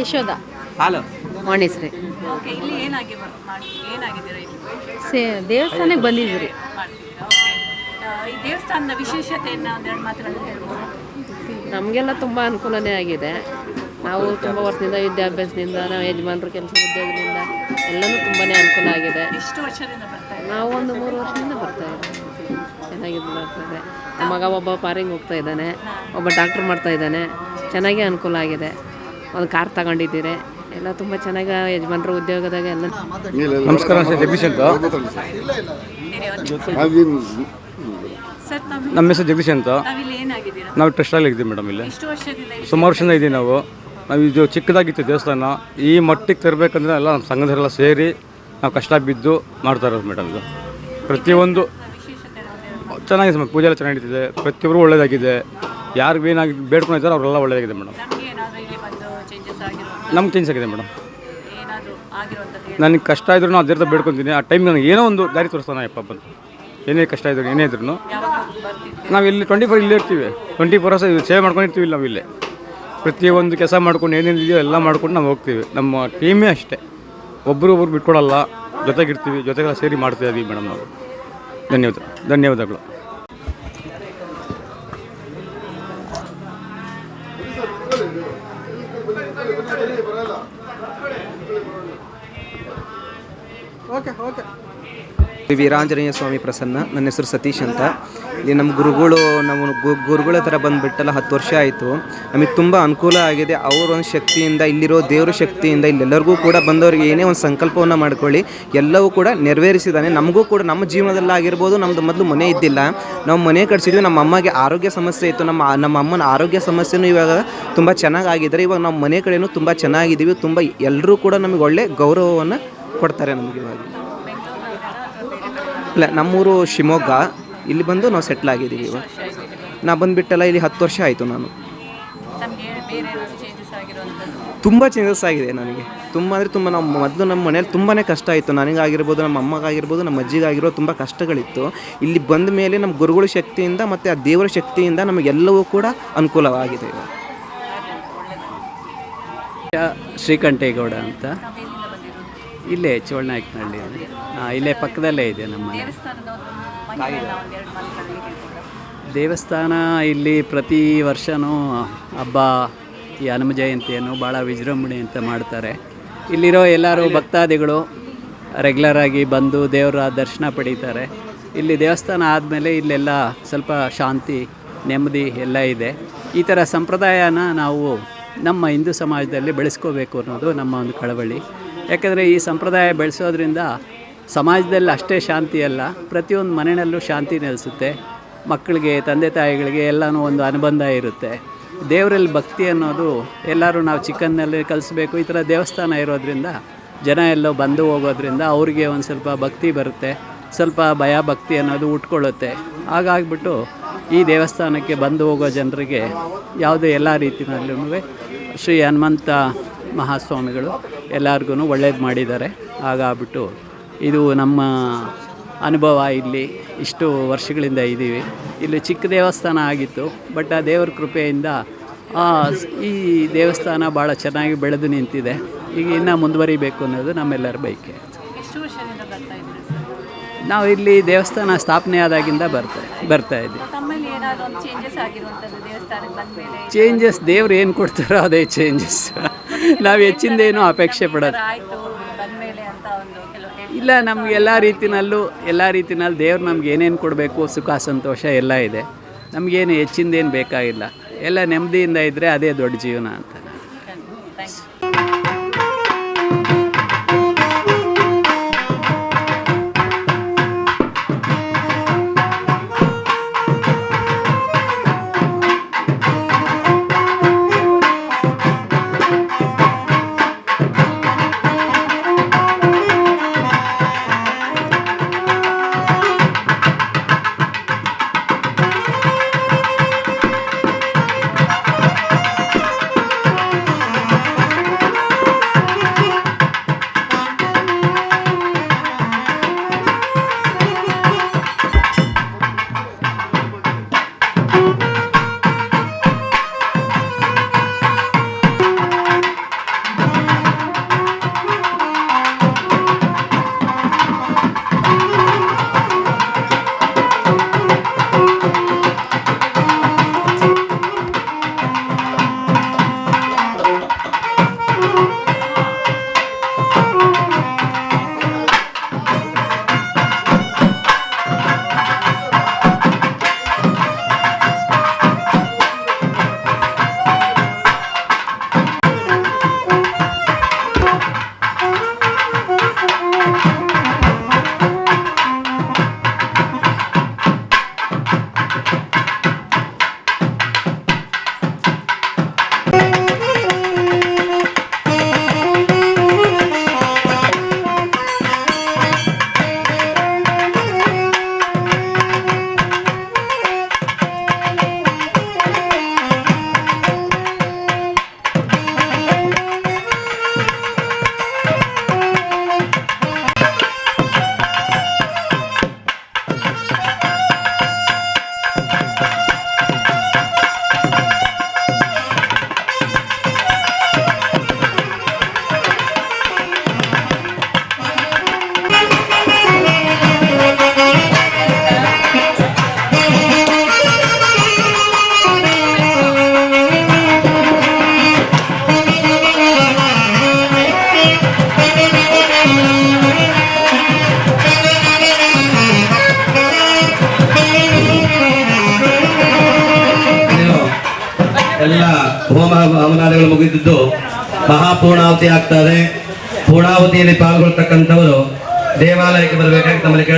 Yashoda. Hello. ಇಲ್ಲಿ ಸೇ ದೇವಸ್ಥಾನಕ್ಕೆ ಬಂದಿದ್ರಿ ಓಕೆ. ಈ ದೇವಸ್ಥಾನದ ವಿಶೇಷತೆಯನ್ನು ಒಂದೆರಡು ಮಾತುಗಳಲ್ಲಿ ಹೇಳ್ಬೋದು? ನಮಗೆಲ್ಲ ತುಂಬ ಅನುಕೂಲನೇ ಆಗಿದೆ. ನಾವು ತುಂಬ ವರ್ಷದಿಂದ ವಿದ್ಯಾಭ್ಯಾಸದಿಂದ ನಾವು ಯಜಮಾನರು ಕೆಲಸ ಉದ್ಯೋಗದಿಂದ ಎಲ್ಲನೂ ತುಂಬಾ ಅನುಕೂಲ ಆಗಿದೆ. ಇಷ್ಟು ವರ್ಷದಿಂದ ಬರ್ತಾ ನಾವು ಒಂದು ಮೂರು ವರ್ಷದಿಂದ ಬರ್ತಾ ಇದ್ದೀವಿ. ಚೆನ್ನಾಗಿದೆ ಬರ್ತದೆ ನಮ್ಮ ಮಗ ಒಬ್ಬ ಪಾರಿಂಗ್ ಹೋಗ್ತಾ ಇದ್ದಾನೆ. ಒಬ್ಬ ಡಾಕ್ಟ್ರ್ ಮಾಡ್ತಾ ಇದ್ದಾನೆ. ಚೆನ್ನಾಗಿ ಅನುಕೂಲ ಆಗಿದೆ. ಒಂದು ಕಾರ್ ತಗೊಂಡಿದ್ದೀರಿ. ಎಲ್ಲ ತುಂಬ ಚೆನ್ನಾಗಿ ಯಜಮಾನ್ರ ಉದ್ಯೋಗದಾಗ ಎಲ್ಲ ನಮಸ್ಕಾರ ನಮ್ಮ ಹೆಸರು ಜಗದೀಶ್ ಅಂತ. ನಾವು ಟ್ರಸ್ಟಲ್ಲಿ ಇದ್ದೀವಿ ಮೇಡಮ್ ಇಲ್ಲಿ. ಎಷ್ಟು ವರ್ಷದಿಂದ ಇಲ್ಲಿ ಸುಮಾರು ವರ್ಷದಿಂದ ಇದ್ದೀವಿ ನಾವು. ನಾವು ಇದು ಚಿಕ್ಕದಾಗಿತ್ತು ದೇವಸ್ಥಾನ. ಈ ಮಟ್ಟಿಗೆ ತರಬೇಕಂದ್ರೆ ಎಲ್ಲ ನಮ್ಮ ಸಂಘದವರೆಲ್ಲ ಸೇರಿ ನಾವು ಕಷ್ಟ ಬಿದ್ದು ಮಾಡ್ತಾ ಇರೋದು ಮೇಡಮ್ ಇದು. ಪ್ರತಿಯೊಂದು ಚೆನ್ನಾಗಿದೆ ಮೇಡಮ್. ಪೂಜೆ ಎಲ್ಲ ಚೆನ್ನಾಗಿ ನಡೀತಿದೆ ಪ್ರತಿಯೊಬ್ಬರು ಒಳ್ಳೇದಾಗಿದೆ ಯಾರು ಏನಾಗಿ ಬೇಡ್ಕೊಂಡಿದ್ದಾರೆ ಅವರೆಲ್ಲ ಒಳ್ಳೇದಾಗಿದೆ ಮೇಡಮ್. ನಮಗೆ ಚೇಂಜ್ ಆಗಿದೆ ಮೇಡಮ್. ನನಗೆ ಕಷ್ಟ ಇದ್ರೂ ನಾನು ಅದೇ ಬೇಡ್ಕೊತೀನಿ. ಆ ಟೈಮ್ ನನಗೆ ಏನೋ ಒಂದು ದಾರಿ ತೋರಿಸ್ತಾನೆ ಅಪ್ಪ ಬಂದು. ಏನೇ ಕಷ್ಟ ಇದ್ರು ಏನೇ ಇದ್ರು ನಾವು ಇಲ್ಲಿ ಟ್ವೆಂಟಿ ಫೋರ್ ಇಲ್ಲೇ ಇರ್ತೀವಿ. ಟ್ವೆಂಟಿ ಫೋರ್ ಅವರ್ಸ್ ಸೇವೆ ಮಾಡ್ಕೊಂಡಿರ್ತೀವಿ ನಾವು ಇಲ್ಲೇ. ಪ್ರತಿಯೊಂದು ಕೆಲಸ ಮಾಡ್ಕೊಂಡು ಏನೇನು ಇದೆಯೋ ಎಲ್ಲ ಮಾಡ್ಕೊಂಡು ನಾವು ಹೋಗ್ತೀವಿ. ನಮ್ಮ ಟೀಮೇ ಅಷ್ಟೇ. ಒಬ್ಬರು ಒಬ್ರು ಬಿಟ್ಕೊಡಲ್ಲ ಜೊತೆಗಿರ್ತೀವಿ. ಜೊತೆಗೆಲ್ಲ ಸೇರಿ ಮಾಡ್ತಾ ಇದ್ದೀವಿ ಮೇಡಮ್ ನಾವು. ಧನ್ಯವಾದ. ಧನ್ಯವಾದಗಳು. ಶ್ರೀ ವೀರಾಂಜನೇಯ ಸ್ವಾಮಿ ಪ್ರಸನ್ನ, ನನ್ನ ಹೆಸರು ಸತೀಶ್ ಅಂತ. ಇಲ್ಲಿ ನಮ್ಮ ಗುರುಗಳು ಗು- ಗುರುಗಳ ಥರ ಬಂದುಬಿಟ್ಟಲ್ಲ, ಹತ್ತು ವರ್ಷ ಆಯಿತು. ನಮಗೆ ತುಂಬ ಅನುಕೂಲ ಆಗಿದೆ. ಅವ್ರ ಒಂದು ಶಕ್ತಿಯಿಂದ, ಇಲ್ಲಿರೋ ದೇವರ ಶಕ್ತಿಯಿಂದ, ಇಲ್ಲೆಲ್ಲರಿಗೂ ಕೂಡ ಬಂದವರಿಗೆ ಏನೇ ಒಂದು ಸಂಕಲ್ಪವನ್ನು ಮಾಡ್ಕೊಳ್ಳಿ. ಎಲ್ಲವೂ ಕೂಡ ನೆರವೇರಿಸಿದ್ದಾನೆ. ನಮಗೂ ಕೂಡ ನಮ್ಮ ಜೀವನದಲ್ಲಾಗಿರ್ಬೋದು ನಮ್ಮದು ಮೊದಲು ಮನೆ ಇದ್ದಿಲ್ಲ. ನಾವು ಮನೆ ಕಟ್ಸಿದ್ವಿ, ನಮ್ಮ ಅಮ್ಮಗೆ ಆರೋಗ್ಯ ಸಮಸ್ಯೆ ಇತ್ತು. ನಮ್ಮ ನಮ್ಮ ಅಮ್ಮನ ಆರೋಗ್ಯ ಸಮಸ್ಯೆನೂ ಇವಾಗ ತುಂಬ ಚೆನ್ನಾಗಾಗಿದ್ದಾರೆ. ಇವಾಗ ನಮ್ಮ ಮನೆ ಕಡೆಯೂ ತುಂಬ ಚೆನ್ನಾಗಿದ್ದೀವಿ. ತುಂಬ ಎಲ್ಲರೂ ಕೂಡ ನಮಗೆ ಒಳ್ಳೆ ಗೌರವವನ್ನು ಕೊಡ್ತಾರೆ ನಮಗೆ ಇವಾಗ. ಇಲ್ಲ ನಮ್ಮೂರು ಶಿವಮೊಗ್ಗ ಇಲ್ಲಿ ಬಂದು ನಾವು ಸೆಟ್ಲ್ ಆಗಿದ್ದೀವಿ ಇವಾಗ. ನಾ ಬಂದುಬಿಟ್ಟೆಲ್ಲ ಇಲ್ಲಿ ಹತ್ತು ವರ್ಷ ಆಯಿತು ನಾನು. ತುಂಬ ಚೇಂಜಸ್ ಆಗಿದೆ ನನಗೆ. ತುಂಬ ಅಂದರೆ ತುಂಬ ನಮ್ಮ ಮೊದಲು ನಮ್ಮ ಮನೇಲಿ ತುಂಬಾ ಕಷ್ಟ ಆಯಿತು ನನಗಾಗಿರ್ಬೋದು ನಮ್ಮ ಅಮ್ಮಗಾಗಿರ್ಬೋದು ನಮ್ಮ ಅಜ್ಜಿಗಾಗಿರೋ ತುಂಬ ಕಷ್ಟಗಳಿತ್ತು. ಇಲ್ಲಿ ಬಂದ ಮೇಲೆ ನಮ್ಮ ಗುರುಗಳ ಶಕ್ತಿಯಿಂದ ಮತ್ತು ಆ ದೇವರ ಶಕ್ತಿಯಿಂದ ನಮಗೆಲ್ಲವೂ ಕೂಡ ಅನುಕೂಲವಾಗಿದೆ ಶ್ರೀಕಂಠೇಗೌಡ ಅಂತ. ಇಲ್ಲೇ ಚೋಳನಾಯಕನಹಳ್ಳಿ ಇಲ್ಲೇ ಪಕ್ಕದಲ್ಲೇ ಇದೆ ನಮ್ಮ ದೇವಸ್ಥಾನ ಇಲ್ಲಿ ಪ್ರತಿ ವರ್ಷವೂ ಹಬ್ಬ, ಈ ಹನುಮ ಜಯಂತಿಯನ್ನು ಭಾಳ ವಿಜೃಂಭಣೆ ಅಂತ ಮಾಡ್ತಾರೆ. ಇಲ್ಲಿರೋ ಎಲ್ಲರೂ ಭಕ್ತಾದಿಗಳು ರೆಗ್ಯುಲರಾಗಿ ಬಂದು ದೇವರ ದರ್ಶನ ಪಡೀತಾರೆ. ಇಲ್ಲಿ ದೇವಸ್ಥಾನ ಆದಮೇಲೆ ಇಲ್ಲೆಲ್ಲ ಸ್ವಲ್ಪ ಶಾಂತಿ, ನೆಮ್ಮದಿ ಎಲ್ಲ ಇದೆ. ಈ ಥರ ಸಂಪ್ರದಾಯನ ನಾವು ನಮ್ಮ ಹಿಂದೂ ಸಮಾಜದಲ್ಲಿ ಬೆಳೆಸ್ಕೋಬೇಕು ಅನ್ನೋದು ನಮ್ಮ ಒಂದು ಕಳವಳಿ. ಯಾಕಂದರೆ ಈ ಸಂಪ್ರದಾಯ ಬೆಳೆಸೋದ್ರಿಂದ ಸಮಾಜದಲ್ಲಿ ಅಷ್ಟೇ ಶಾಂತಿ ಅಲ್ಲ, ಪ್ರತಿಯೊಂದು ಮನೆಯಲ್ಲೂ ಶಾಂತಿ ನೆಲೆಸುತ್ತೆ. ಮಕ್ಕಳಿಗೆ, ತಂದೆ ತಾಯಿಗಳಿಗೆ ಎಲ್ಲನೂ ಒಂದು ಅನುಬಂಧ ಇರುತ್ತೆ. ದೇವರಲ್ಲಿ ಭಕ್ತಿ ಅನ್ನೋದು ಎಲ್ಲರೂ ನಾವು ಚಿಕ್ಕನ್ನಲ್ಲಿ ಕಲಿಸ್ಬೇಕು. ಈ ಥರ ದೇವಸ್ಥಾನ ಇರೋದ್ರಿಂದ ಜನ ಎಲ್ಲೋ ಬಂದು ಹೋಗೋದ್ರಿಂದ ಅವ್ರಿಗೆ ಒಂದು ಸ್ವಲ್ಪ ಭಕ್ತಿ ಬರುತ್ತೆ. ಸ್ವಲ್ಪ ಭಯ ಭಕ್ತಿ ಅನ್ನೋದು ಉಟ್ಕೊಳ್ಳುತ್ತೆ. ಹಾಗಾಗ್ಬಿಟ್ಟು ಈ ದೇವಸ್ಥಾನಕ್ಕೆ ಬಂದು ಹೋಗೋ ಜನರಿಗೆ ಯಾವುದೇ ಎಲ್ಲ ರೀತಿಯಲ್ಲೂ ಶ್ರೀ ಹನುಮಂತ ಮಹಾಸ್ವಾಮಿಗಳು ಎಲ್ಲರಿಗೂ ಒಳ್ಳೇದು ಮಾಡಿದ್ದಾರೆ. ಹಾಗಾಗ್ಬಿಟ್ಟು ಇದು ನಮ್ಮ ಅನುಭವ ಇಲ್ಲಿ ಇಷ್ಟು ವರ್ಷಗಳಿಂದ ಇದ್ದೀವಿ. ಇಲ್ಲಿ ಚಿಕ್ಕ ದೇವಸ್ಥಾನ ಆಗಿತ್ತು ಬಟ್ ಆ ದೇವರ ಕೃಪೆಯಿಂದ ಆ, ಈ ದೇವಸ್ಥಾನ ಭಾಳ ಚೆನ್ನಾಗಿ ಬೆಳೆದು ನಿಂತಿದೆ. ಈಗ ಇನ್ನೂ ಮುಂದುವರಿಬೇಕು ಅನ್ನೋದು ನಮ್ಮೆಲ್ಲರ ಬೈಕೆ ನಾವು ಇಲ್ಲಿ ದೇವಸ್ಥಾನ ಸ್ಥಾಪನೆ ಆದಾಗಿಂದ ಬರ್ತಾ ಬರ್ತಾ ಇದ್ದೀವಿ. ಚೇಂಜಸ್ ದೇವ್ರು ಏನು ಕೊಡ್ತಾರೋ ಅದೇ ಚೇಂಜಸ್ ನಾವು ಹೆಚ್ಚಿಂದೇನು ಅಪೇಕ್ಷೆ ಪಡೋದು. ಇಲ್ಲ, ನಮ್ಗೆ ಎಲ್ಲ ರೀತಿನಲ್ಲೂ, ಎಲ್ಲ ರೀತಿನಲ್ಲಿ ದೇವ್ರು ನಮ್ಗೆ ಏನೇನು ಕೊಡಬೇಕು, ಸುಖ, ಸಂತೋಷ ಎಲ್ಲ ಇದೆ. ನಮಗೇನು ಹೆಚ್ಚಿಂದೇನು ಬೇಕಾಗಿಲ್ಲ. ಎಲ್ಲ ನೆಮ್ಮದಿಯಿಂದ ಇದ್ದರೆ ಅದೇ ದೊಡ್ಡ ಜೀವನ ಅಂತ.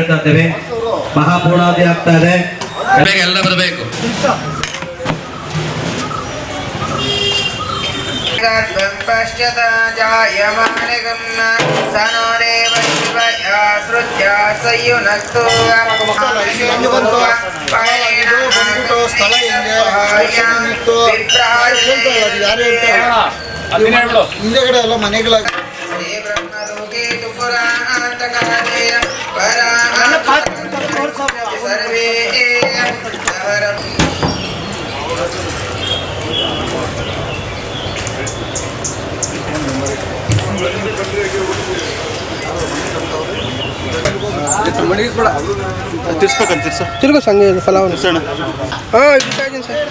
ಹೇಳ್ತಾ ಇದ್ದೇವೆ. ಮಹಾಪೂರ್ಣಾದಿ ಆಗ್ತಾ ಇದೆ. ಎಲ್ಲ ಬರಬೇಕು. ಸ್ಥಳ ಹಿಂದೆಗಡೆ ಎಲ್ಲ ಮನೆಗಳಾಗ. ಇದ್ದೀನಿ ಸರ್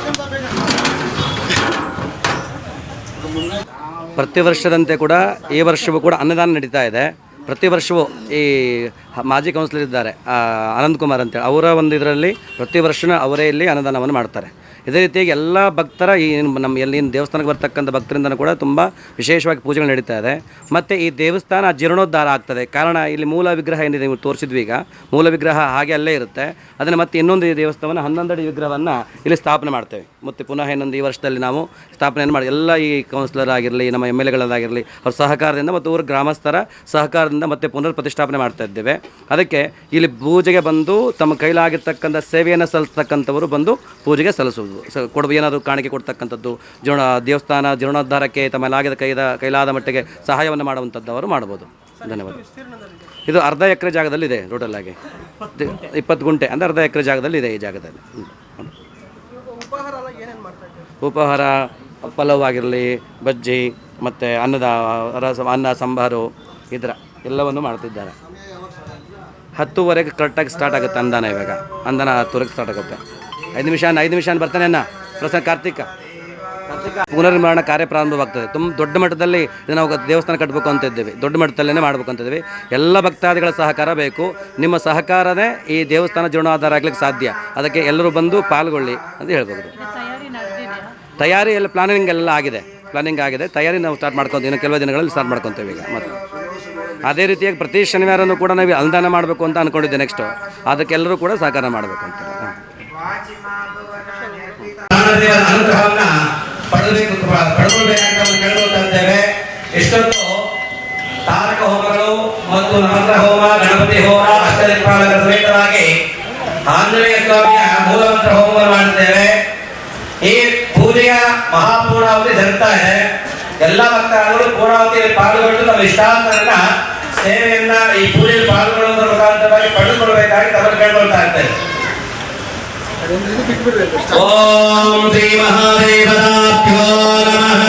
ಪ್ರತಿ ವರ್ಷದಂತೆ ಕೂಡ ಈ ವರ್ಷವೂ ಕೂಡ ಅನ್ನದಾನ ನಡೀತಾ ಇದೆ. ಪ್ರತಿ ವರ್ಷವೂ ಈ ಮಾಜಿ ಕೌನ್ಸಿಲರ್ ಇದ್ದಾರೆ ಅನಂತ್ ಕುಮಾರ್ ಅಂತೇಳಿ. ಅವರ ಒಂದು ಇದರಲ್ಲಿ ಪ್ರತಿ ವರ್ಷವೂ ಅವರೇ ಇಲ್ಲಿ ಅನುದಾನವನ್ನು ಮಾಡ್ತಾರೆ. ಇದೇ ರೀತಿಯಾಗಿ ಎಲ್ಲ ಭಕ್ತರ ಈ ನಮ್ಮ ಎಲ್ಲಿ ದೇವಸ್ಥಾನಕ್ಕೆ ಬರ್ತಕ್ಕಂಥ ಭಕ್ತರಿಂದನೂ ಕೂಡ ತುಂಬ ವಿಶೇಷವಾಗಿ ಪೂಜೆಗಳು ನಡೀತಾ ಇದೆ. ಮತ್ತು ಈ ದೇವಸ್ಥಾನ ಜೀರ್ಣೋದ್ಧಾರ ಆಗ್ತದೆ. ಕಾರಣ ಇಲ್ಲಿ ಮೂಲ ವಿಗ್ರಹ ಏನಿದೆ ನೀವು ತೋರಿಸಿದ್ವಿ ಈಗ. ಮೂಲ ವಿಗ್ರಹ ಹಾಗೆ ಅಲ್ಲೇ ಇರುತ್ತೆ. ಅದನ್ನು ಮತ್ತೆ ಇನ್ನೊಂದು ಈ ದೇವಸ್ಥಾನ ಹನ್ನೊಂದಡಿ ವಿಗ್ರಹವನ್ನು ಇಲ್ಲಿ ಸ್ಥಾಪನೆ ಮಾಡ್ತೇವೆ. ಮತ್ತು ಪುನಃ ಇನ್ನೊಂದು ಈ ವರ್ಷದಲ್ಲಿ ನಾವು ಸ್ಥಾಪನೆಯನ್ನು ಮಾಡಿ ಎಲ್ಲ ಈ ಕೌನ್ಸಿಲರ್ ಆಗಿರಲಿ, ನಮ್ಮ ಎಂ ಎಲ್ ಎಗಳಾಗಿರಲಿ ಅವ್ರ ಸಹಕಾರದಿಂದ ಮತ್ತು ಊರ ಗ್ರಾಮಸ್ಥರ ಸಹಕಾರದಿಂದ ಮತ್ತೆ ಪುನರ್ ಪ್ರತಿಷ್ಠಾಪನೆ ಮಾಡ್ತಾ ಇದ್ದೇವೆ. ಅದಕ್ಕೆ ಇಲ್ಲಿ ಪೂಜೆಗೆ ಬಂದು ತಮ್ಮ ಕೈಲಾಗಿರ್ತಕ್ಕಂಥ ಸೇವೆಯನ್ನು ಸಲ್ಲಿಸ್ತಕ್ಕಂಥವರು ಬಂದು ಪೂಜೆಗೆ ಸಲ್ಲಿಸುವುದು. ಕೊಡುವ ಏನಾದರೂ ಕಾಣಿಕೆ ಕೊಡ್ತಕ್ಕಂಥದ್ದು ಜೀರ್ಣ ದೇವಸ್ಥಾನ, ಜೀರ್ಣೋದ್ಧಾರಕ್ಕೆ ತಮ್ಮ ಲಾಗದ ಕೈದ, ಕೈಲಾದ ಮಟ್ಟಿಗೆ ಸಹಾಯವನ್ನು ಮಾಡುವಂಥದ್ದು ಅವರು ಮಾಡ್ಬೋದು. ಧನ್ಯವಾದ. ಇದು ಅರ್ಧ ಎಕರೆ ಜಾಗದಲ್ಲಿದೆ ಟೋಟಲ್ ಆಗಿ. ಇಪ್ಪತ್ತು ಗುಂಟೆ, ಅಂದರೆ ಅರ್ಧ ಎಕರೆ ಜಾಗದಲ್ಲಿ ಇದೆ ಈ ಜಾಗದಲ್ಲಿ. ಉಪಹಾರ ಪಲಾವ್ ಆಗಿರಲಿ, ಬಜ್ಜಿ, ಮತ್ತು ಅನ್ನದ, ರಸ, ಅನ್ನ, ಸಾಂಬಾರು ಇದರ ಎಲ್ಲವನ್ನು ಮಾಡ್ತಿದ್ದಾರೆ. ಹತ್ತುವರೆಗೆ ಕರೆಕ್ಟಾಗಿ ಸ್ಟಾರ್ಟ್ ಆಗುತ್ತೆ ಅಂದಾನ ಇವಾಗ. ಅಂದಾನ ಹತ್ತುವರೆಗೆ ಸ್ಟಾರ್ಟ್ ಆಗುತ್ತೆ. ಐದು ನಿಮಿಷ ಐದು ನಿಮಿಷ ಬರ್ತಾನೆ ಅನ್ನ ಪ್ರಸನ್ನ ಕಾರ್ತಿಕ. ಕಾರ್ತಿಕ ಪುನರ್ನಿರ್ಮಾಣ ಕಾರ್ಯ ಪ್ರಾರಂಭವಾಗ್ತದೆ ತುಂಬ ದೊಡ್ಡ ಮಟ್ಟದಲ್ಲಿ ನಾವು ದೇವಸ್ಥಾನ ಕಟ್ಟಬೇಕು ಅಂತ ಇದ್ದೇವೆ. ದೊಡ್ಡ ಮಟ್ಟದಲ್ಲೇ ಮಾಡಬೇಕು ಅಂತ ಇದ್ದೀವಿ. ಎಲ್ಲ ಭಕ್ತಾದಿಗಳ ಸಹಕಾರ ಬೇಕು. ನಿಮ್ಮ ಸಹಕಾರನೇ ಈ ದೇವಸ್ಥಾನ ಜೀರ್ಣೋದ್ಧಾರ ಆಗ್ಲಿಕ್ಕೆ ಸಾಧ್ಯ. ಅದಕ್ಕೆ ಎಲ್ಲರೂ ಬಂದು ಪಾಲ್ಗೊಳ್ಳಿ ಅಂತ ಹೇಳ್ಬೋದು. ತಯಾರಿ ಎಲ್ಲ ಪ್ಲಾನಿಂಗ್ ಎಲ್ಲ ಆಗಿದೆ. ಪ್ಲಾನಿಂಗ್ ಆಗಿದೆ. ತಯಾರಿ ನಾವು ಸ್ಟಾರ್ಟ್ ಮಾಡ್ಕೊತೀವಿ. ಇನ್ನು ಕೆಲವು ದಿನಗಳಲ್ಲಿ ಸ್ಟಾರ್ಟ್ ಮಾಡ್ಕೊತೀವಿ ಈಗ. ಮತ್ತೆ ಅದೇ ರೀತಿಯಾಗಿ ಪ್ರತಿ ಶನಿವಾರನೂ ಕೂಡ ನಾವು ಅನುದಾನ ಮಾಡಬೇಕು ಅಂತ ಅಂದ್ಕೊಂಡಿದ್ದೆ ನೆಕ್ಸ್ಟು ಅದಕ್ಕೆಲ್ಲರೂ ಕೂಡ ಸಹಕಾರ ಮಾಡಬೇಕು ಅಂತ. ಪ್ರಾಣದೇವರ ಅನುಗ್ರಹವನ್ನ ಪಡೆದಬೇಕು ಪಡೆದುಕೊಳ್ಬೇಕಂತ ನಾವು ಕೇಳ್ಕೊಳ್ತಾ ಇದ್ದೇವೆ. ಎಷ್ಟೊಂದು ತಾರಕ ಹೋಮಗಳು ಮತ್ತು ಮಂತ್ರ ಹೋಮ, ಗಣಪತಿ ಹೋಮ ಅಷ್ಟದಿಕ್ಪಾಲಕ ಸಮೇತರಾಗಿ ಆಂಜನೇಯ ಸ್ವಾಮಿಯ ಮೂಲಮಂತ್ರ ಹೋಮವನ್ನು ಮಾಡಿದ್ದೇವೆ. ಈ ಪೂಜೆಯ ಮಹಾಪೂರ್ಣಾವತಿ ಜರುಗ್ತಾ ಇದೆ. ಎಲ್ಲ ಭಕ್ತಾದಿಗಳು ಪೂರ್ಣಾವತಿಯಲ್ಲಿ ಪಾಲ್ಗೊಂಡು ತಮ್ಮ ಇಷ್ಟಾರ್ಥರನ್ನ ಸೇವೆಯನ್ನ ಈ ಪೂಜೆಯಲ್ಲಿ ಪಾಲ್ಗೊಳ್ಳುವುದರ ಮುಖಾಂತರವಾಗಿ ಪಡೆದುಕೊಳ್ಬೇಕಾಗಿ ತಮ್ಮನ್ನು ಕೇಳ್ಕೊಳ್ತಾ ಇರ್ತೇವೆ ఓం శ్రీ మహాదేవతాభ్యో నమ.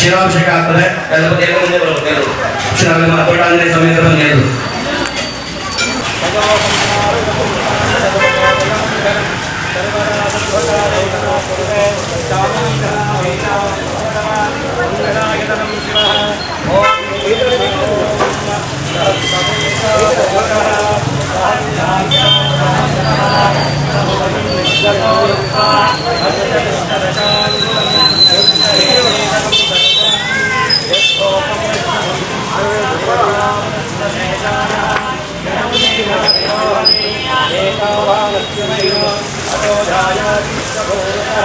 క్షీరాభిషేక ఆత్రే క్షీరాభిషేకం అప్పటాంజనేయ సమేతం లేదు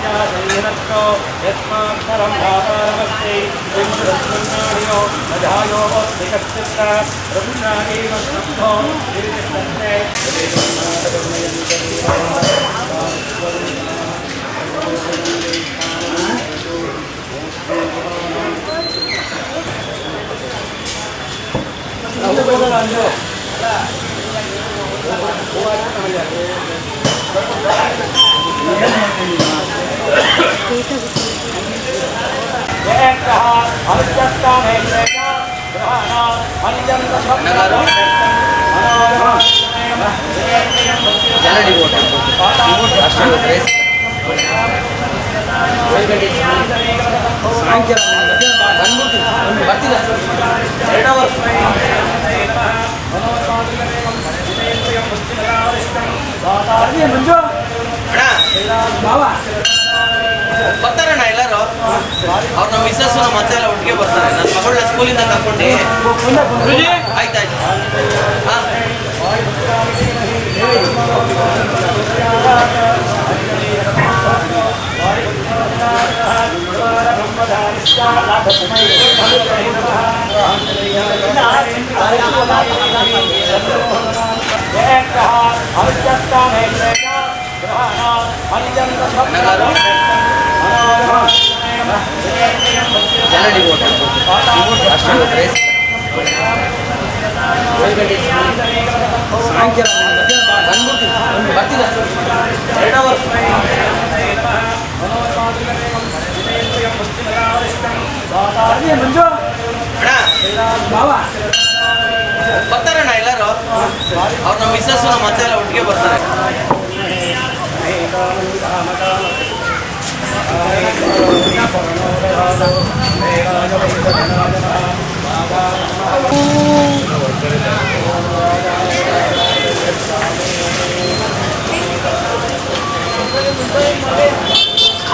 यज्ञादयनत्रो यस्माक्षरं वातारमस्ति बिम्बुरस्मिन्नाडियो अधायो विकक्षित्र रघुनागेव शब्दो निर्विशन्ते Hãy subscribe cho kênh Ghiền Mì Gõ Để không bỏ lỡ những video hấp dẫn ಆಗ್ತದೆ ಎಲ್ಲ ದೇವರ ಮುಂದೆ ಬರಬೇಕು ಎಲ್ಲರೂ ಕ್ಷೀರಾಭಿಮಾನ ಕೋಟಾಂಜಲಿ ಸಮೇತ ಬಂದು ಎಲ್ಲರೂ ಬರ್ತಾರಣ್ಣ ಎಲ್ಲರೂ ಅವ್ರು ನಮ್ಮ ಮಿಸ್ಸಸ್ ನಮ್ಮ ಮತ್ತೆ ಎಲ್ಲ ಒಟ್ಟಿಗೆ ಬರ್ತಾರೆ ನನ್ನ ಮಗಳನ್ನ ಸ್ಕೂಲಿಂದ ತಗೊಂಡು ಆಯ್ತಾಯ್ತು ಹಾಂ ಸಾಯಂಕಾಲ ಬಂದ್ಬಿಡ್ತೀನಿ ಬರ್ತೀನಿ ಎರಡು ಅವರ್ ಬರ್ತಾರಣ್ಣ ಎಲ್ಲರೂ ಅವ್ರು ನಮ್ಮ ಮಿಸ್ಸಸ್ ನಮ್ಮ ಮತ್ತೆ ಎಲ್ಲ ಒಟ್ಟಿಗೆ ಬರ್ತಾರೆ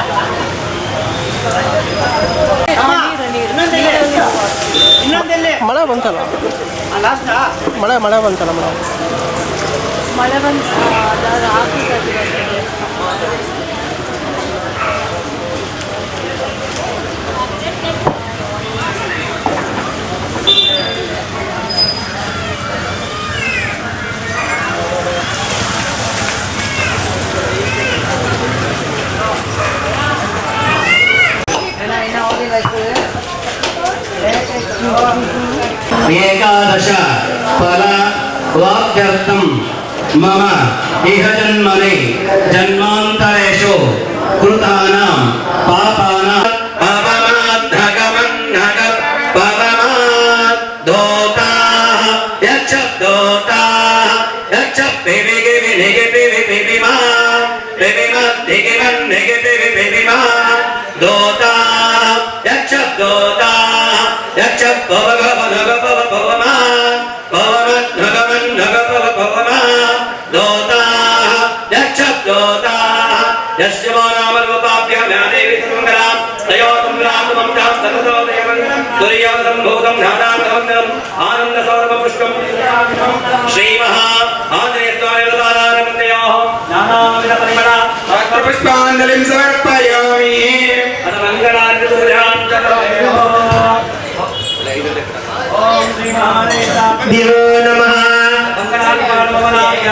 Thank you. ಮಳೆ ಬಂತಲ್ಲ? ಮಳೆ ಮಳೆ ಬಂತಲ್ಲ ಮೇಡಮ್ ಮಳೆ ಬಂದು ఏకాదశ ఫల వాక్యర్థం మమ ఇహ జన్మనే జన్మాంతరేషు కృతానాం పాపానాం यस्य वो नाम रूपाभ्यः ज्ञादेवी सर्वमङ्गलां तयो सम्रां ममतां सर्वतोदयमङ्गलं तुर्यं सम्भूतं ध्यानान्तमङ्गलम् आनन्दसौरभपुष्पं श्रीमहा आञ्जनेयस्वामिवतारारमन्त्रयोः नानाविधपरिमला पुष्पाञ्जलिं समर्पयामि मङ्गलानि तुर्यां चक्रयोः दिवो नमः मङ्गलात्मानमनाय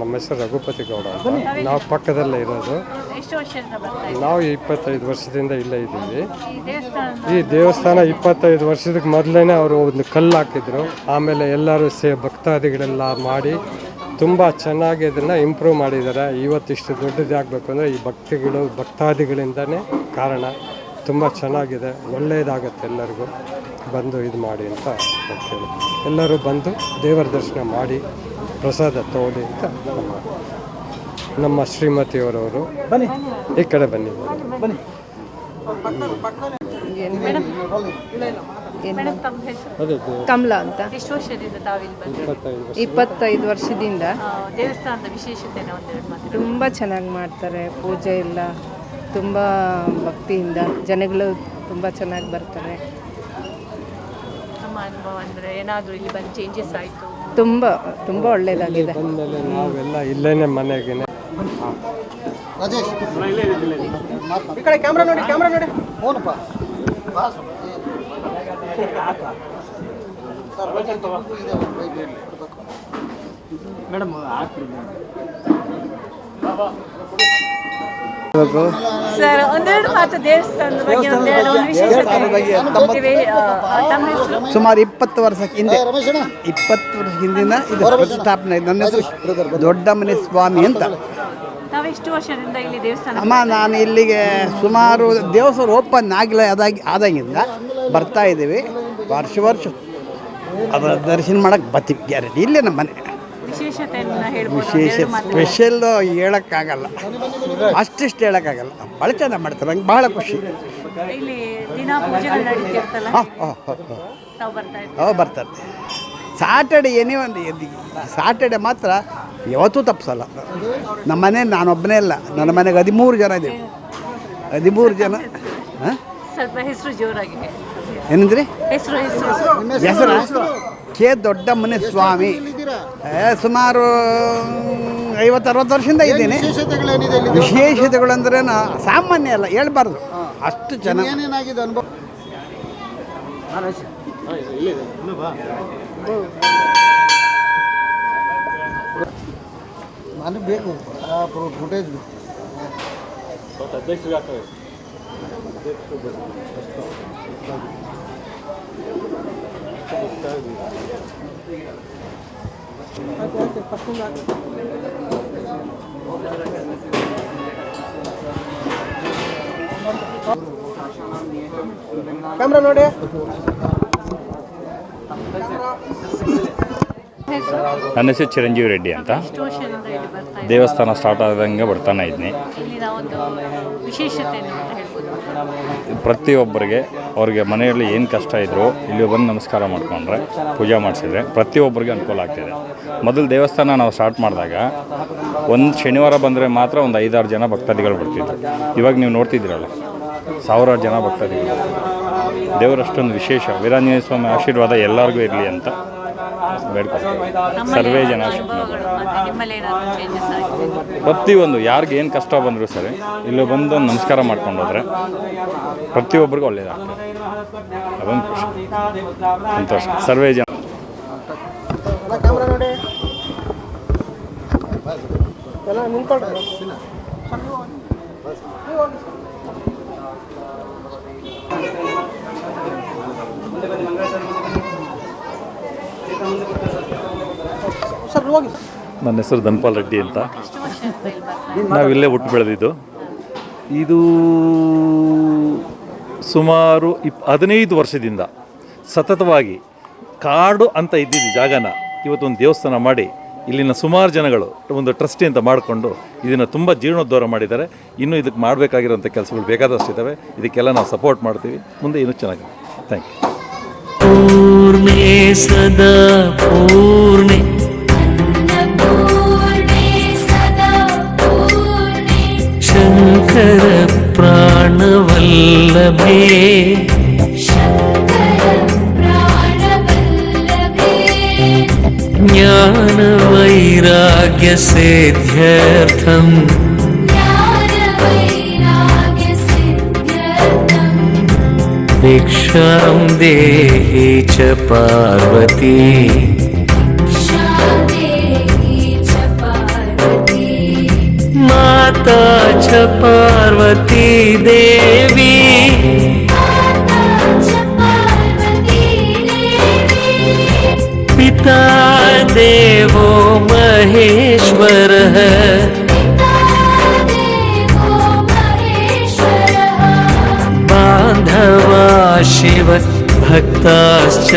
ನಮ್ಮ ಹೆಸರು ರಘುಪತಿ ಗೌಡ ಅಂತ. ನಾವು ಪಕ್ಕದಲ್ಲೇ ಇರೋದು. ಎಷ್ಟು ವರ್ಷದಿಂದ ಬರ್ತಾ ಇದ್ದೀವಿ ನಾವು ಇಪ್ಪತ್ತೈದು ವರ್ಷದಿಂದ ಇಲ್ಲೇ ಇದ್ದೀವಿ. ಈ ದೇವಸ್ಥಾನ ಈ ದೇವಸ್ಥಾನ ಇಪ್ಪತ್ತೈದು ವರ್ಷದಕ್ಕೆ ಮೊದಲೇ ಅವರು ಒಂದು ಕಲ್ಲು ಹಾಕಿದ್ರು. ಆಮೇಲೆ ಎಲ್ಲರೂ ಸೇ ಭಕ್ತಾದಿಗಳೆಲ್ಲ ಮಾಡಿ ತುಂಬ ಚೆನ್ನಾಗಿ ಇದನ್ನು ಇಂಪ್ರೂವ್ ಮಾಡಿದ್ದಾರೆ. ಇವತ್ತಿಷ್ಟು ದೊಡ್ಡದಾಗಬೇಕು ಅಂದರೆ ಈ ಭಕ್ತಿಗಳು ಭಕ್ತಾದಿಗಳಿಂದನೇ ಕಾರಣ. ತುಂಬ ಚೆನ್ನಾಗಿದೆ. ಒಳ್ಳೆಯದಾಗತ್ತೆ ಎಲ್ಲರಿಗೂ. ಬಂದು ಇದು ಮಾಡಿ ಅಂತ ಹೇಳ್ತೇನೆ. ಎಲ್ಲರೂ ಬಂದು ದೇವರ ದರ್ಶನ ಮಾಡಿ. ಪ್ರಸಾದ ತಗೊಳ್ಳಿ ಅಂತ ನಮ್ಮ ಶ್ರೀಮತಿಯವರವರು ಬನ್ನಿ. ಈ ಕಡೆ ಬನ್ನಿ. ಹೆಸರು ಕಮಲಾ ಅಂತ. ಇಪ್ಪತ್ತೈದು ವರ್ಷ. ಇಪ್ಪತ್ತೈದು ವರ್ಷದಿಂದ. ದೇವಸ್ಥಾನದ ವಿಶೇಷತೆ ತುಂಬ ಚೆನ್ನಾಗಿ ಮಾಡ್ತಾರೆ ಪೂಜೆ ಎಲ್ಲ ತುಂಬ ಭಕ್ತಿಯಿಂದ. ಜನಗಳು ತುಂಬ ಚೆನ್ನಾಗಿ ಬರ್ತಾರೆ. ನಮ್ಮ ಅನುಭವ ಅಂದರೆ ಏನಾದರೂ ಇಲ್ಲಿ ಬಂದು ಚೇಂಜಸ್ ಆಯಿತು? ತುಂಬ ತುಂಬ ಒಳ್ಳೆಯದಾಗಿದೆ ಬಂದಮೇಲೆ ನಾವೆಲ್ಲ ಇಲ್ಲೇನೆ ಮನೆಗೆ ಈ ಕಡೆ ಕ್ಯಾಮ್ರಾ ನೋಡಿ ಕ್ಯಾಮ್ರಾ ನೋಡಿ. ಫೋನಪ್ಪ. ಸರ್ ಒಂದೆರಡು ಮಾತು ದೇವಸ್ಥಾನದ ಬಗ್ಗೆ ಒಂದೆರಡು ಒಂದು ವಿಶೇಷತೆ ಸುಮಾರು ಇಪ್ಪತ್ತು ವರ್ಷಕ್ಕೆ ಹಿಂದೆ ಇಪ್ಪತ್ತು ವರ್ಷ ಹಿಂದಿನ ಇದು ಪ್ರತಿಷ್ಠಾಪನೆ ಆಯ್ತು. ನನ್ನ ಹೆಸರು ದೊಡ್ಡಮನೆ ಸ್ವಾಮಿ ಅಂತ. ನಾವೆಷ್ಟು ವರ್ಷದಿಂದ ಇಲ್ಲಿ ದೇವಸ್ಥಾನ ಅಮ್ಮ ನಾನು ಇಲ್ಲಿಗೆ ಸುಮಾರು ದೇವಸ್ಥಾನ ಓಪನ್ ಆಗಿಲ್ಲ ಅದಾಗಿ ಆದಾಗಿಂದ ಬರ್ತಾ ಇದ್ದೀವಿ. ವರ್ಷ ವರ್ಷ. ಅದರ ದರ್ಶನ ಮಾಡಕ್ಕೆ ಬರ್ತೀವಿ ಗ್ಯಾರಂಟಿ. ಇಲ್ಲೇ ನಮ್ಮ ಮನೆ. ವಿಶೇಷ ಸ್ಪೆಷಲ್ ಹೇಳೋಕ್ಕಾಗಲ್ಲ. ಅಷ್ಟಿಷ್ಟು ಹೇಳೋಕ್ಕಾಗಲ್ಲ. ಭಾಳ ಚೆನ್ನಾಗಿ ಮಾಡ್ತಾರೆ. ನಂಗೆ ಭಾಳ ಖುಷಿ. ಹಾಂ ಬರ್ತಾರೆ ಸಾಟರ್ಡೆ ಏನೇ ಒಂದು ಸಾಟರ್ಡೆ ಮಾತ್ರ ಯಾವತ್ತೂ ತಪ್ಪಿಸಲ್ಲ ನಮ್ಮ ಮನೆ ನಾನೊಬ್ಬನೇ ಇಲ್ಲ ನನ್ನ ಮನೆಗೆ ಹದಿಮೂರು ಜನ ಇದ್ದೀವಿ. ಹದಿಮೂರು ಜನ ಹಾಂ? ಸ್ವಲ್ಪ ಹೆಸರು ಜೋರಾಗಿ. ಏನಂದ್ರಿ? ಹೆಸರು ಹೆಸರು. ಹೆಸರು? ಕೆ ದೊಡ್ಡಮ್ಮನೆ ಸ್ವಾಮಿ. ಸುಮಾರು ಐವತ್ತು ಅರವತ್ತು ವರ್ಷದಿಂದ ಇದ್ದೀನಿ. ವಿಶೇಷತೆಗಳು ಅಂದ್ರೆ ಸಾಮಾನ್ಯ ಅಲ್ಲ ಹೇಳ್ಬಾರ್ದು. ಅಷ್ಟು ಜನ ಏನೇನಾಗಿದೆ ಅನುಭವ? ಬೇಕು ಫುಟೇಜ್ ಬೇಕು. ಕ್ಯಾಮ್ರಾ ನೋಡಿ. ನನ್ನ ಹೆಸರು ಚಿರಂಜೀವಿ ರೆಡ್ಡಿ ಅಂತ. ದೇವಸ್ಥಾನ ಸ್ಟಾರ್ಟ್ ಆದಂಗೆ ಬರ್ತಾನೆ ಇದ್ದೀನಿ ಇಲ್ಲಿನ ಪ್ರತಿಯೊಬ್ಬರಿಗೆ ಅವ್ರಿಗೆ ಮನೆಯಲ್ಲಿ ಏನು ಕಷ್ಟ ಇದ್ದರೂ ಇಲ್ಲಿ ಬಂದು ನಮಸ್ಕಾರ ಮಾಡಿಕೊಂಡ್ರೆ, ಪೂಜೆ ಮಾಡಿಸಿದ್ರೆ ಪ್ರತಿಯೊಬ್ಬರಿಗೆ ಅನುಕೂಲ ಆಗ್ತಿದೆ. ಮೊದಲು ದೇವಸ್ಥಾನ ನಾವು ಸ್ಟಾರ್ಟ್ ಮಾಡಿದಾಗ ಒಂದು ಶನಿವಾರ ಬಂದರೆ ಮಾತ್ರ ಒಂದು ಐದಾರು ಜನ ಭಕ್ತಾದಿಗಳು ಬರ್ತಿದ್ರು. ಇವಾಗ ನೀವು ನೋಡ್ತಿದ್ದೀರಲ್ಲ, ಸಾವಿರಾರು ಜನ ಭಕ್ತಾದಿಗಳು ದೇವರಷ್ಟೊಂದು ವಿಶೇಷ, ವೀರಾಂಜನೇಯ ಸ್ವಾಮಿ ಆಶೀರ್ವಾದ ಎಲ್ಲರಿಗೂ ಇರಲಿ ಅಂತ ಬೇಡ್ಕೊಳ್ತೀವಿ. ಸರ್ವೇ ಜನ ಪ್ರತಿಯೊಂದು ಯಾರಿಗೆ ಏನು ಕಷ್ಟ ಬಂದರೂ ಸರಿ ಇಲ್ಲಿ ಬಂದು ಒಂದು ನಮಸ್ಕಾರ ಮಾಡ್ಕೊಂಡು ಹೋದ್ರೆ ಪ್ರತಿಯೊಬ್ಬರಿಗೂ ಒಳ್ಳೆಯದಾಗ್ತದೆ ಅದೊಂದು ಖುಷಿ. ಸಂತೋಷ. ಸರ್ವೇ ಜನ. ಹೋಗಿ ನನ್ನ ಹೆಸರು ಧನ್ಪಾಲ್ ರೆಡ್ಡಿ ಅಂತ. ನಾವಿಲ್ಲೇ ಹುಟ್ಟು ಬೆಳೆದಿದ್ದು. ಇದು ಸುಮಾರು ಇಪ್ ಹದಿನೈದು ವರ್ಷದಿಂದ ಸತತವಾಗಿ ಕಾಡು ಅಂತ ಇದ್ದಿದ್ದು ಜಾಗನ ಇವತ್ತೊಂದು ದೇವಸ್ಥಾನ ಮಾಡಿ ಇಲ್ಲಿನ ಸುಮಾರು ಜನಗಳು ಒಂದು ಟ್ರಸ್ಟಿ ಅಂತ ಮಾಡಿಕೊಂಡು ಇದನ್ನು ತುಂಬ ಜೀರ್ಣೋದ್ಧಾರ ಮಾಡಿದ್ದಾರೆ. ಇನ್ನೂ ಇದಕ್ಕೆ ಮಾಡಬೇಕಾಗಿರೋಂಥ ಕೆಲಸಗಳು ಬೇಕಾದಷ್ಟು ಇದ್ದಾವೆ ಇದಕ್ಕೆಲ್ಲ ನಾವು ಸಪೋರ್ಟ್ ಮಾಡ್ತೀವಿ. ಮುಂದೆ ಇನ್ನೂ ಚೆನ್ನಾಗಿದೆ ಥ್ಯಾಂಕ್ ಯು पूर्णे सदा पूर्णे शङ्कर प्राणवल्लभे ज्ञानवैराग्यसेध्यर्थम् दीक्षां देहि च पार्वती। माता च पार्वती देवी। पिता देवो महेश्वरः शिव भक्ताश्च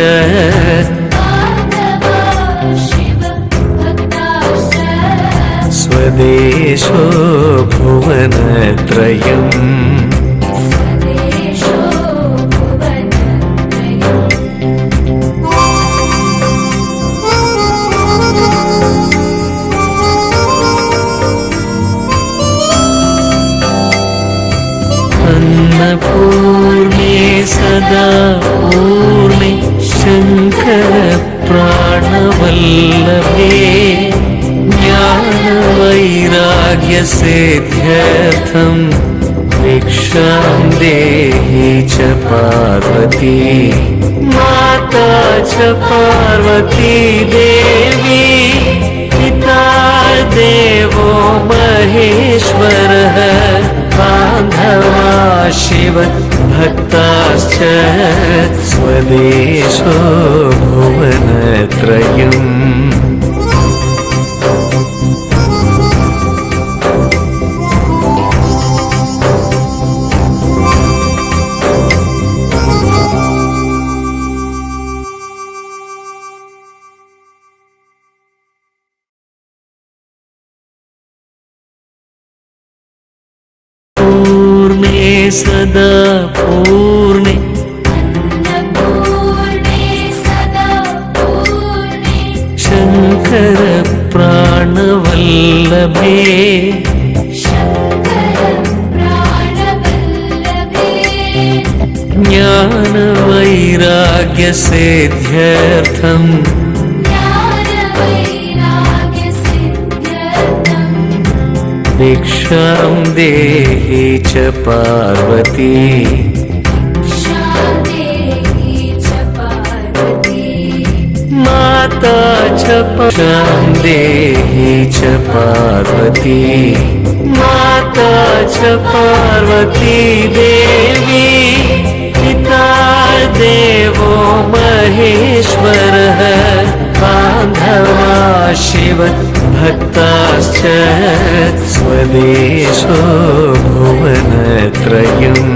स्वदेशो भुवनत्रयम् ज्ञानवैराग्यसेध्यर्थम् भिक्षां देहि च पार्वती? माता च पार्वती देवी पिता देवो महेश्वरः बान्धवा शिव भक्ताश्च स्वदेशो भुवनत्रयम् सदा पूर्णे शङ्कर प्राणवल्लभे ज्ञानवैराग्यसेध्यर्थम् भिक्षां देहि च पार्वती। माता च भिक्षां देहि च पार्वती। माता च पार्वती देवी। पिता देवो महेश्वरः। बान्धवा शिव ഭക്താശ്ച സ്വദേശോ ഭുവനത്രയം.